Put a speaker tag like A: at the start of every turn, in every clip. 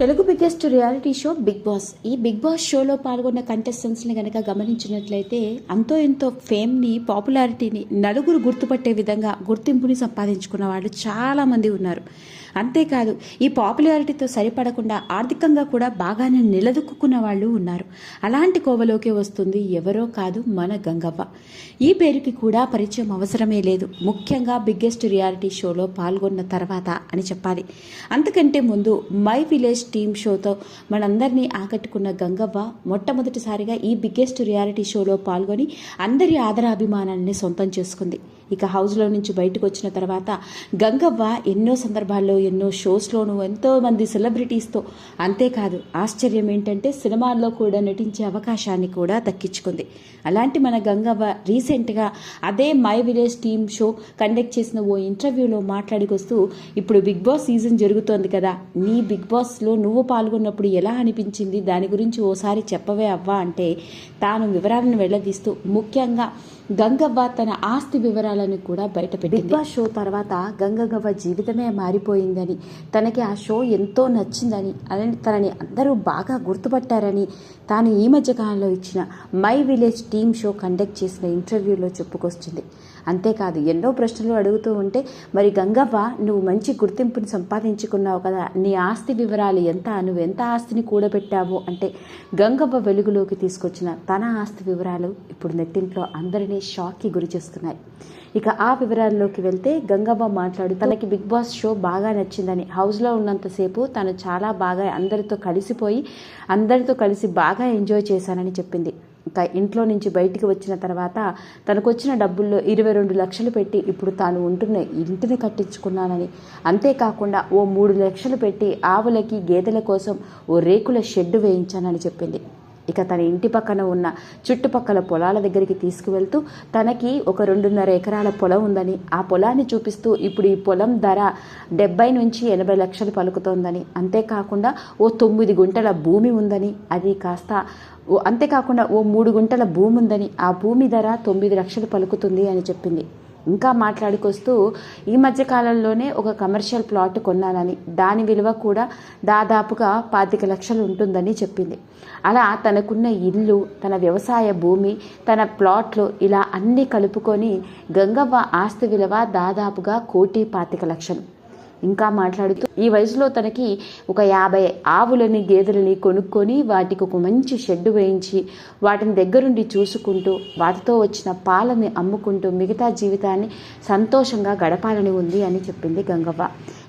A: Telugu biggest reality show Bigg Boss. ఈ big Boss షోలో పాల్గొన్న కంటెస్టెంట్స్ని కనుక గమనించినట్లయితే అంతో ఎంతో ఫేమ్ని పాపులారిటీని నలుగురు గుర్తుపట్టే విధంగా గుర్తింపుని సంపాదించుకున్న వాళ్ళు చాలామంది ఉన్నారు. అంతేకాదు ఈ పాపులారిటీతో సరిపడకుండా ఆర్థికంగా కూడా బాగానే నిలదొక్కున్న వాళ్ళు ఉన్నారు. అలాంటి కోవలోకి వస్తుంది ఎవరో కాదు మన గంగవ్వ. ఈ పేరుకి కూడా పరిచయం అవసరమే లేదు. ముఖ్యంగా బిగ్గెస్ట్ రియాలిటీ షోలో పాల్గొన్న తర్వాత అని చెప్పాలి. అంతకంటే ముందు మై విలేజ్ టీమ్ షోతో మనందరినీ ఆకట్టుకున్న గంగవ్వ మొట్టమొదటిసారిగా ఈ బిగ్గెస్ట్ రియాలిటీ షోలో పాల్గొని అందరి ఆదరాభిమానాన్ని సొంతం చేసుకుంది. ఇక హౌస్లో నుంచి బయటకు వచ్చిన తర్వాత గంగవ్వ ఎన్నో సందర్భాల్లో ఎన్నో షోస్లోనూ ఎంతోమంది సెలబ్రిటీస్తో అంతేకాదు ఆశ్చర్యం ఏంటంటే సినిమాల్లో కూడా నటించే అవకాశాన్ని కూడా దక్కించుకుంది. అలాంటి మన గంగవ్వ రీసెంట్గా అదే my village team show conduct చేసిన ఓ ఇంటర్వ్యూలో మాట్లాడికొస్తూ ఇప్పుడు బిగ్ బాస్ సీజన్ జరుగుతోంది కదా నీ బిగ్ బాస్లో నువ్వు పాల్గొన్నప్పుడు ఎలా అనిపించింది? దాని గురించి ఓసారి చెప్పవే అవ్వా? అంటే తాను వివరాలను వెల్లదీస్తూ ముఖ్యంగా గంగవ్వ తన ఆస్తి వివరాలను కూడా బయటపెట్టింది. బిగ్ బాస్ షో తర్వాత గంగవ్వ జీవితమే మారిపోయిందని తనకి ఆ షో ఎంతో నచ్చిందని అలానే తనని అందరూ బాగా గుర్తుపట్టారని తాను ఈ మధ్య కాలంలో ఇచ్చిన my village team show conduct చేసిన ఇంటర్వ్యూలో చెప్పుకొస్తుంది. అంతేకాదు ఎన్నో ప్రశ్నలు అడుగుతూ ఉంటే మరి గంగవ్వ నువ్వు మంచి గుర్తింపుని సంపాదించుకున్నావు కదా నీ ఆస్తి వివరాలు ఎంత నువ్వు ఎంత ఆస్తిని కూడబెట్టావు అంటే గంగవ్వ వెలుగులోకి తీసుకొచ్చిన తన ఆస్తి వివరాలు ఇప్పుడు నెట్టింట్లో అందరినీ షాక్కి గురి చేస్తున్నాయి ఇక ఆ వివరాల్లోకి వెళ్తే గంగవ్వ మాట్లాడు తనకి బిగ్ బాస్ షో బాగా నచ్చిందని. హౌస్లో ఉన్నంతసేపు తను చాలా బాగా అందరితో కలిసిపోయి అందరితో కలిసి బాగా ఎంజాయ్ చేశానని చెప్పింది. ఇంకా ఇంట్లో నుంచి బయటికి వచ్చిన తర్వాత తనకు వచ్చిన డబ్బుల్లో ఇరవై రెండు లక్షలు పెట్టి ఇప్పుడు తాను ఉంటున్న ఇంటిని కట్టించుకున్నానని. అంతేకాకుండా ఓ మూడు లక్షలు పెట్టి ఆవులకి గేదెల కోసం ఓ రేకుల షెడ్డు వేయించానని చెప్పింది. ఇక తన ఇంటి పక్కన ఉన్న చుట్టుపక్కల పొలాల దగ్గరికి తీసుకువెళ్తూ తనకి ఒక రెండున్నర ఎకరాల పొలం ఉందని ఆ పొలాన్ని చూపిస్తూ ఇప్పుడు ఈ పొలం ధర డెబ్బై నుంచి ఎనభై లక్షలు పలుకుతోందని అంతేకాకుండా ఓ తొమ్మిది గుంటల భూమి ఉందని అది కాస్త ఓ అంతేకాకుండా ఓ మూడు గుంటల భూమి ఉందని ఆ భూమి ధర తొమ్మిది లక్షలు పలుకుతుంది అని చెప్పింది. ఇంకా మాట్లాడుకొస్తూ ఈ మధ్య కాలంలోనే ఒక కమర్షియల్ ప్లాట్ కొన్నానని. దాని విలువ కూడా దాదాపుగా పాతిక లక్షలు ఉంటుందని చెప్పింది. అలా తనకున్న ఇల్లు తన వ్యవసాయ భూమి తన ప్లాట్లు ఇలా అన్నీ కలుపుకొని గంగవ్వ ఆస్తి విలువ దాదాపుగా కోటి పాతిక లక్షలు. ఇంకా మాట్లాడుతూ ఈ వయసులో తనకి ఒక యాభై ఆవులని గేదెలని కొనుక్కొని వాటికి ఒక మంచి షెడ్డు వేయించి వాటిని దగ్గరుండి చూసుకుంటూ వాటితో వచ్చిన పాలని అమ్ముకుంటూ మిగతా జీవితాన్ని సంతోషంగా గడపాలని ఉంది అని చెప్పింది గంగవ్వ.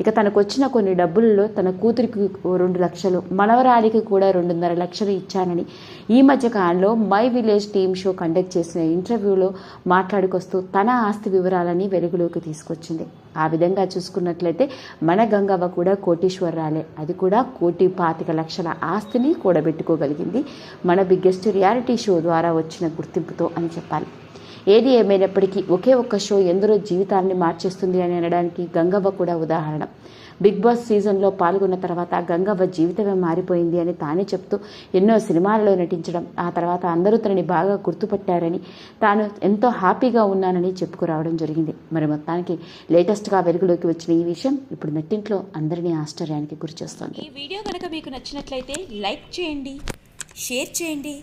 A: ఇక తనకు వచ్చిన కొన్ని డబ్బుల్లో తన కూతురికి రెండు లక్షలు మనవరాలికి కూడా రెండున్నర లక్షలు ఇచ్చానని ఈ మధ్య కాలంలో my village team show conduct చేసిన ఇంటర్వ్యూలో మాట్లాడుకొస్తూ తన ఆస్తి వివరాలని వెలుగులోకి తీసుకొచ్చింది. ఆ విధంగా చూసుకున్నట్లయితే మన గంగవ్వ కూడా కోటీశ్వరరాలే. అది కూడా కోటి పాతిక లక్షల ఆస్తిని కూడబెట్టుకోగలిగింది మన బిగ్గెస్ట్ రియాలిటీ షో ద్వారా వచ్చిన గుర్తింపుతో అని చెప్పాలి. ఏది ఏమైనప్పటికీ ఒకే ఒక్క షో ఎందరో జీవితాన్ని మార్చేస్తుంది అని అనడానికి గంగవ్వ కూడా ఉదాహరణ. బిగ్ బాస్ సీజన్లో పాల్గొన్న తర్వాత గంగవ్వ జీవితమే మారిపోయింది అని తానే చెప్తూ ఎన్నో సినిమాలలో నటించడం ఆ తర్వాత అందరూ తనని బాగా గుర్తుపట్టారని తాను ఎంతో హ్యాపీగా ఉన్నానని చెప్పుకురావడం జరిగింది. మరి మొత్తానికి లేటెస్ట్గా వెలుగులోకి వచ్చిన ఈ విషయం ఇప్పుడు నెట్టింట్లో అందరినీ ఆశ్చర్యానికి గురిచేస్తోంది.
B: ఈ వీడియో కనుక మీకు నచ్చినట్లయితే లైక్ చేయండి షేర్ చేయండి